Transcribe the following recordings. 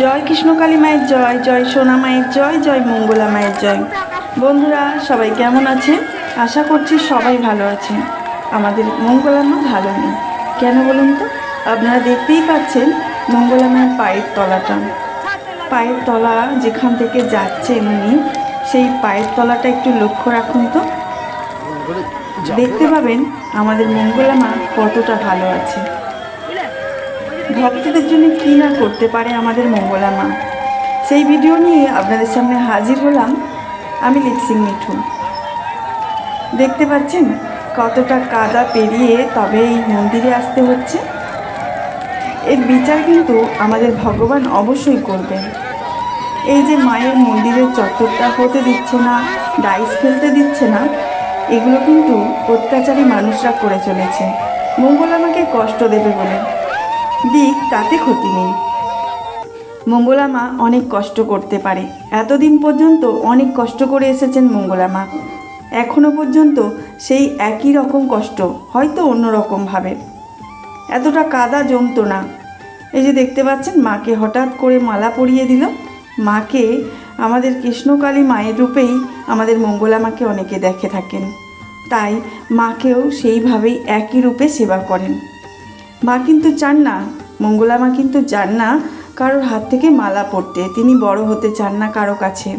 জয় কৃষ্ণকালী মায়ের জয় জয় সোনা মায়ের জয় জয় মঙ্গলা মায়ের জয়। বন্ধুরা, সবাই কেমন আছেন? আশা করছি সবাই ভালো আছেন। আমাদের মঙ্গলা মা ভালো নেই। কেন বলুন তো? আপনারা দেখতেই পাচ্ছেন মঙ্গলা মায়ের পায়ের তলাটা। পায়ের তলা যেখান থেকে যাচ্ছেন উনি সেই পায়ের তলাটা একটু লক্ষ্য রাখুন তো। দেখতে পাবেন আমাদের মঙ্গলা মা কতটা ভালো আছে। ভক্তদের জন্য কী না করতে পারে আমাদের মঙ্গলা মা? সেই ভিডিও নিয়ে আপনাদের সামনে হাজির হলাম আমি লিপসিং মিঠু। দেখতে পাচ্ছেন কতটা কাদা পেরিয়ে তবে এই মন্দিরে আসতে হচ্ছে। এর বিচার কিন্তু আমাদের ভগবান অবশ্যই করবেন। এই যে মায়ের মন্দিরের চত্বরটা হতে দিচ্ছে না, ডাইস খেলতে দিচ্ছে না, এগুলো কিন্তু অত্যাচারী মানুষরা করে চলেছে। মঙ্গল আমাকে কষ্ট দেবে বলে। দিক তাতে ক্ষতি নেই। মঙ্গলা মা অনেক কষ্ট করতে পারে। এতদিন পর্যন্ত অনেক কষ্ট করে এসেছেন মঙ্গলা মা এখনও পর্যন্ত সেই একই রকম কষ্ট, হয়তো অন্য রকমভাবে এতটা কাদা জমতো না। এই যে দেখতে পাচ্ছেন, মাকে হঠাৎ করে মালা পরিয়ে দিল। মাকে আমাদের কৃষ্ণকালী মায়ের রূপেই আমাদের মঙ্গলা মাকে অনেকে দেখে থাকেন। তাই মাকেও সেইভাবেই একই রূপে সেবা করেন। মা কিন্তু চান না, মঙ্গলা মা কিন্তু চান না কারোর হাত থেকে মালা পরতে তিনি বড় হতে চান না কারও কাছে।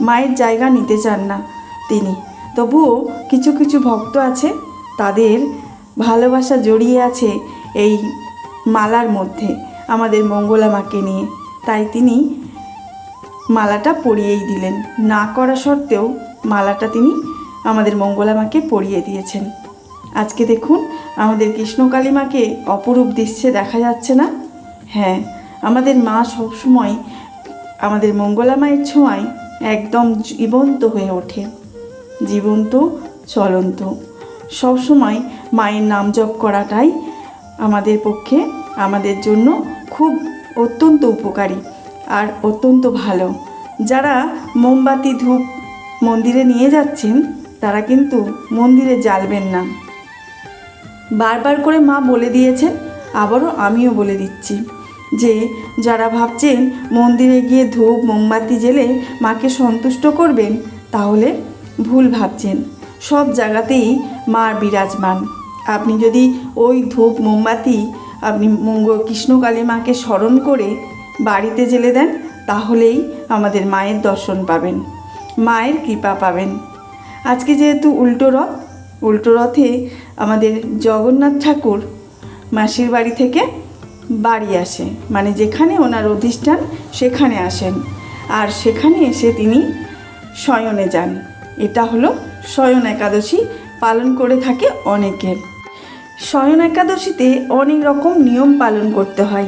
মায়ের জায়গা নিতে চান না তিনি। তবুও কিছু কিছু ভক্ত আছে, তাদের ভালোবাসা জড়িয়ে আছে এই মালার মধ্যে, আমাদের মঙ্গলা মাকে নিয়ে। তাই তিনি মালাটা পরিয়েই দিলেন। না করা সত্ত্বেও মালাটা তিনি আমাদের মঙ্গলা মাকে পরিয়ে দিয়েছেন। আজকে দেখুন, আমাদের কৃষ্ণকালী মাকে অপরূপ দৃশ্যে দেখা যাচ্ছে না। হ্যাঁ আমাদের মা সবসময় আমাদের মঙ্গলা মায়ের ছোঁয়ায় একদম জীবন্ত হয়ে ওঠে। জীবন্ত, চলন্ত। সবসময় মায়ের নাম জপ করাটাই আমাদের পক্ষে, আমাদের জন্য খুব অত্যন্ত উপকারী আর অত্যন্ত ভালো। যারা মোমবাতি ধূপ মন্দিরে নিয়ে যাচ্ছেন, তারা কিন্তু মন্দিরে জ্বালবেন না। বারবার করে মা বলে দিয়েছেন, আবারও আমিও বলে দিচ্ছি যে, যারা ভাবছেন মন্দিরে গিয়ে ধূপ, মোমবাতি জেলে মাকে সন্তুষ্ট করবেন, তাহলে ভুল ভাবছেন। সব জায়গাতেই মা বিরাজমান। আপনি যদি ওই ধূপ, মোমবাতি আপনি মঙ্গ, কৃষ্ণকালী মাকে স্মরণ করে বাড়িতে জেলে দেন, তাহলেই আমাদের মায়ের দর্শন পাবেন, মায়ের কৃপা পাবেন। আজকে যেহেতু উল্টো রথ, উল্টো রথে আমাদের জগন্নাথ ঠাকুর মাসির বাড়ি থেকে বাড়ি আসে। মানে যেখানে ওনার অধিষ্ঠান, সেখানে আসেন। আর সেখানে এসে তিনি শয়নে যান। এটা হলো শয়ন একাদশী, পালন করে থাকে অনেকের। শয়ন একাদশীতে অনেক রকম নিয়ম পালন করতে হয়।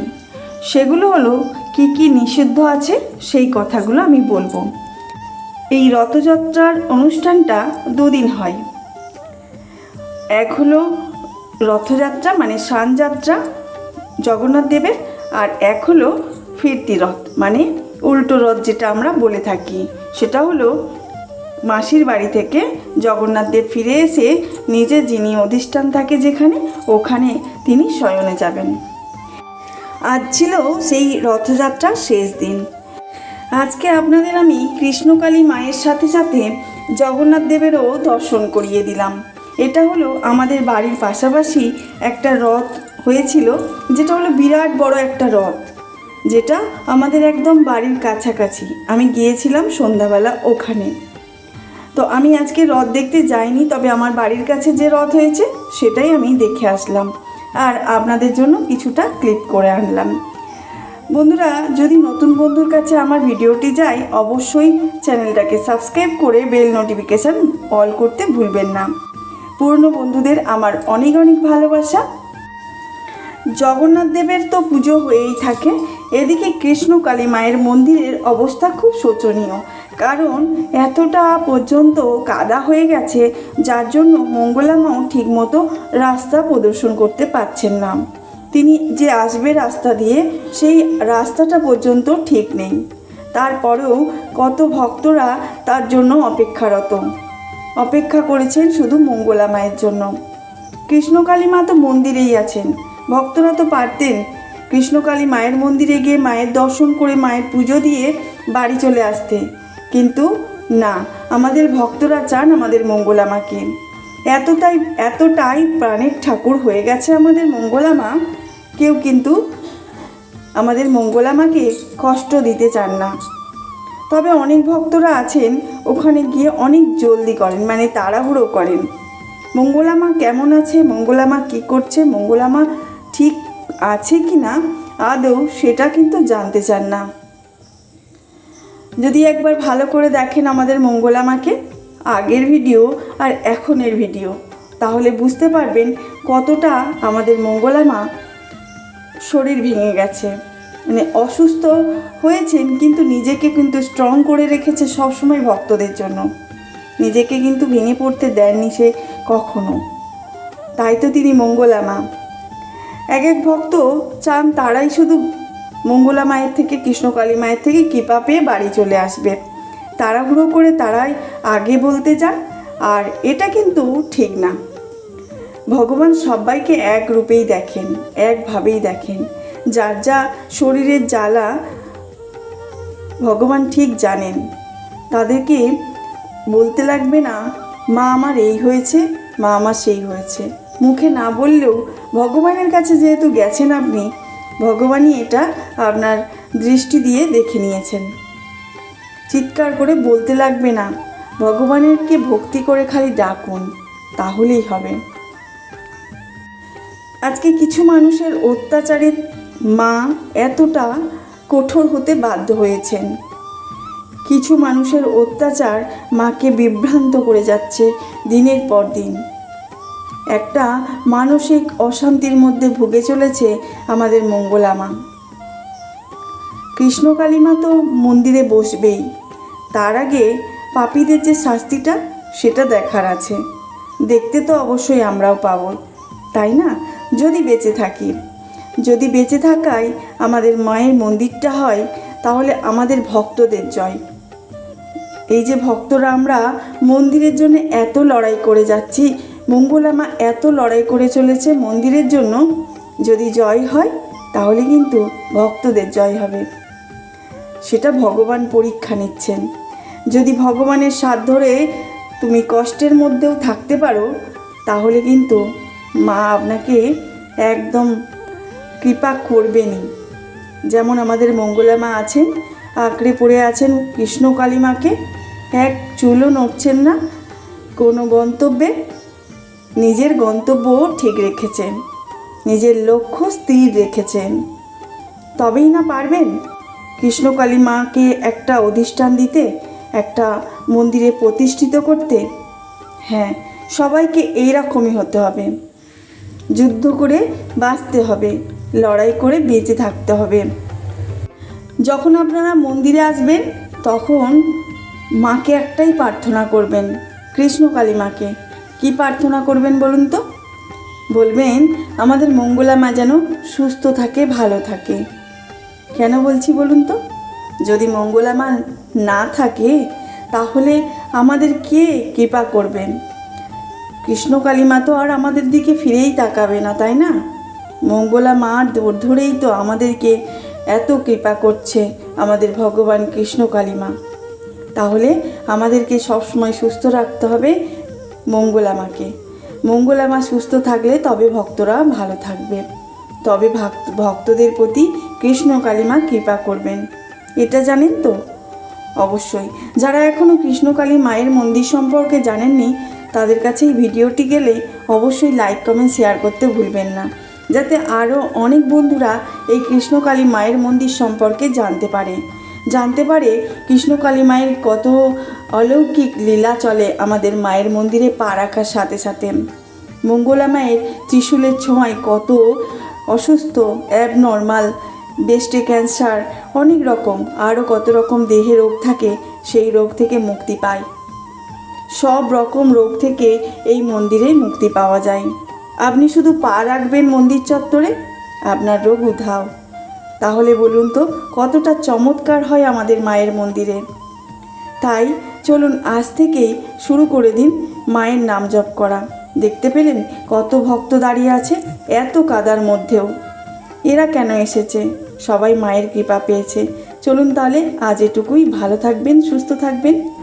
সেগুলো হলো, কি কি নিষিদ্ধ আছে, সেই কথাগুলো আমি বলব। এই রথযাত্রার অনুষ্ঠানটা দুদিন হয়। এক হলো রথযাত্রা মানে সানযাত্রা জগন্নাথ দেবের আর এক হলো ফিরতি রথ মানে উল্টো রথ যেটা আমরা বলে থাকি। সেটা হলো মাসির বাড়ি থেকে জগন্নাথ দেব ফিরে এসে নিজে যিনি অধিষ্ঠান থাকে যেখানে, ওখানে তিনি শয়নে যাবেন। আজ ছিল সেই রথযাত্রার শেষ দিন। আজকে আপনাদের আমি কৃষ্ণকালী মায়ের সাথে সাথে জগন্নাথ দেবেরও দর্শন করিয়ে দিলাম। এটা হলো আমাদের বাড়ির পাশাপাশি একটা রথ হয়েছিল, যেটা হলো বিরাট বড় একটা রথ, যেটা আমাদের একদম বাড়ির কাছাকাছি। আমি গিয়েছিলাম সন্ধ্যাবেলা ওখানে। তো আমি আজকে রথ দেখতে যাইনি, তবে আমার বাড়ির কাছে যে রথ হয়েছে, সেটাই আমি দেখে আসলাম। আর আপনাদের জন্য কিছুটা ক্লিপ করে আনলাম। বন্ধুরা, যদি নতুন বন্ধুর কাছে আমার ভিডিওটি যায়, অবশ্যই চ্যানেলটাকে সাবস্ক্রাইব করে বেল নোটিফিকেশান অল করতে ভুলবেন না। পুরনো বন্ধুদের আমার অনেক অনেক ভালোবাসা। জগন্নাথ দেবের তো পুজো হয়েই থাকে। এদিকে কৃষ্ণ কালী মায়ের মন্দিরের অবস্থা খুব শোচনীয়। কারণ এতটা পর্যন্ত কাদা হয়ে গেছে, যার জন্য মঙ্গলামাও ঠিকমতো রাস্তা প্রদর্শন করতে পারছেন না। তিনি যে আসবে রাস্তা দিয়ে, সেই রাস্তাটা পর্যন্ত ঠিক নেই। তারপরেও কত ভক্তরা তার জন্য অপেক্ষারত। অপেক্ষা করেছেন শুধু মঙ্গলা মায়ের জন্য। কৃষ্ণকালী মা তো মন্দিরেই আছেন। ভক্তরা তো পারতেন কৃষ্ণকালী মায়ের মন্দিরে গিয়ে মায়ের দর্শন করে মায়ের পুজো দিয়ে বাড়ি চলে আসতে। কিন্তু না, আমাদের ভক্তরা চান আমাদের মঙ্গলামাকে এতটাই এতটাই প্রাণের ঠাকুর হয়ে গেছে আমাদের মঙ্গলামা কেউ কিন্তু আমাদের মঙ্গলামাকে কষ্ট দিতে চান না। তবে অনেক ভক্তরা আছেন, ওখানে গিয়ে অনেক জলদি করেন মানে তাড়াহুড়ো করেন। মঙ্গলামা কেমন আছে? মঙ্গলামা কী করছে? মঙ্গলামা ঠিক আছে কি না? আদৌ সেটা কিন্তু জানতে চান না। যদি একবার ভালো করে দেখেন আমাদের মঙ্গলামাকে, আগের ভিডিও আর এখনের ভিডিও, তাহলে বুঝতে পারবেন কতটা আমাদের মঙ্গলামা শরীর ভেঙে গেছে। মানে অসুস্থ হয়েছেন, কিন্তু নিজেকে কিন্তু স্ট্রং করে রেখেছে সবসময় ভক্তদের জন্য। নিজেকে কিন্তু ভেঙে পড়তে দেননি সে কখনো। তাই তো তিনি মঙ্গলামা এক এক ভক্ত চান তারাই শুধু মঙ্গলা মায়ের থেকে কৃষ্ণকালী মায়ের থেকে কৃপা পেয়ে বাড়ি চলে আসবে। তাড়াহুড়ো করে তারাই আগে বলতে যান, আর এটা কিন্তু ঠিক না। ভগবান সবাইকে এক রূপেই দেখেন, একভাবেই দেখেন। যার যা শরীরের জ্বালা ভগবান ঠিক জানেন। তাদেরকে বলতে লাগবে না, মা আমার এই হয়েছে, মা আমার সেই হয়েছে। মুখে না বললেও ভগবানের কাছে যেহেতু গেছেন আপনি, ভগবানই এটা আপনার দৃষ্টি দিয়ে দেখে নিয়েছেন। চিৎকার করে বলতে লাগবে না ভগবানেরকে ভক্তি করে খালি ডাকুন, তাহলেই হবে। আজকে কিছু মানুষের অত্যাচারে মা এতটা কঠোর হতে বাধ্য হয়েছেন। কিছু মানুষের অত্যাচার মাকে বিভ্রান্ত করে যাচ্ছে দিনের পর দিন। একটা মানসিক অশান্তির মধ্যে ভুগে চলেছে আমাদের মঙ্গলামা কৃষ্ণকালীমা তো মন্দিরে বসবেই। তার আগে পাপীদের যে শাস্তিটা, সেটা দেখার আছে। দেখতে তো অবশ্যই আমরাও পাবো, তাই না? যদি বেঁচে থাকি। যদি বেঁচে থাকায় আমাদের মায়ের মন্দিরটা হয়, তাহলে আমাদের ভক্তদের জয়। এই যে ভক্তরা আমরা মন্দিরের জন্য এত লড়াই করে যাচ্ছি, মঙ্গলামা এত লড়াই করে চলেছে মন্দিরের জন্য, যদি জয় হয়, তাহলে কিন্তু ভক্তদের জয় হবে। সেটা ভগবান পরীক্ষা নিচ্ছেন। যদি ভগবানের সাথ ধরে তুমি কষ্টের মধ্যেও থাকতে পারো, তাহলে কিন্তু মা আপনাকে একদম কৃপা করবেনই। যেমন আমাদের মঙ্গলা মা আছেন, আঁকড়ে পড়ে আছেন কৃষ্ণ কালী মাকে এক চুলও নড়ছেন না কোনো গন্তব্যে। নিজের গন্তব্যও ঠিক রেখেছেন, নিজের লক্ষ্য স্থির রেখেছেন। তবেই না পারবেন? কৃষ্ণকালী মাকে একটা অধিষ্ঠান দিতে, একটা মন্দিরে প্রতিষ্ঠিত করতে? হ্যাঁ সবাইকে এইরকমই হতে হবে। যুদ্ধ করে বাঁচতে হবে। লড়াই করে বেঁচে থাকতে হবে। যখন আপনারা মন্দিরে আসবেন, তখন মাকে একটাই প্রার্থনা করবেন কৃষ্ণকালী মাকে। কি প্রার্থনা করবেন বলুন তো? বলবেন, আমাদের মঙ্গলা মা যেন সুস্থ থাকে, ভালো থাকে। কেন বলছি বলুন তো? যদি মঙ্গলা মা না থাকে, তাহলে আমাদের কে কৃপা করবেন? কৃষ্ণকালী মা তো আর আমাদের দিকে ফিরেই তাকাবে না, তাই না? মঙ্গলা মা ধরেই তো আমাদেরকে এত কৃপা করছে আমাদের ভগবান কৃষ্ণকালী মা তাহলে আমাদেরকে সবসময় সুস্থ রাখতে হবে মঙ্গলা মাকে। মঙ্গলা মা সুস্থ থাকলে তবে ভক্তরা ভালো থাকবে। তবে ভক্ত ভক্তদের প্রতি কৃষ্ণ কালীমা কৃপা করবেন। এটা জানেন তো? অবশ্যই। যারা এখনও কৃষ্ণকালী মায়ের মন্দির সম্পর্কে জানেননি, তাদের কাছে এই ভিডিওটি গেলে অবশ্যই লাইক কমেন্ট শেয়ার করতে ভুলবেন না। যাতে আরও অনেক বন্ধুরা এই কৃষ্ণকালী মায়ের মন্দির সম্পর্কে জানতে পারে। জানতে পারে কৃষ্ণকালী মায়ের কত অলৌকিক লীলা চলে আমাদের মায়ের মন্দিরে পা রাখার সাথে সাথে। মঙ্গলা মায়ের ত্রিশূলের ছোঁয়ায় কত অসুস্থ অ্যাবনর্মাল ব্রেস্টে ক্যান্সার অনেক রকম, আরও কত রকম দেহে রোগ থাকে সেই রোগ থেকে মুক্তি পায়। সব রকম রোগ থেকে এই মন্দিরে মুক্তি পাওয়া যায়। আপনি শুধু পা রাখবেন মন্দির চত্বরে, আপনার রোগ উধাও। তাহলে বলুন তো, কতটা চমৎকার হয় আমাদের মায়ের মন্দিরে। তাই চলুন আজ থেকেই শুরু করে দিন মায়ের নাম জপ করা। দেখতে পেলেন কত ভক্ত দাঁড়িয়ে আছে এত কাদার মধ্যেও। এরা কেন এসেছে? সবাই মায়ের কৃপা পেয়েছে। চলুন তাহলে আজ এটুকুই। ভালো থাকবেন, সুস্থ থাকবেন।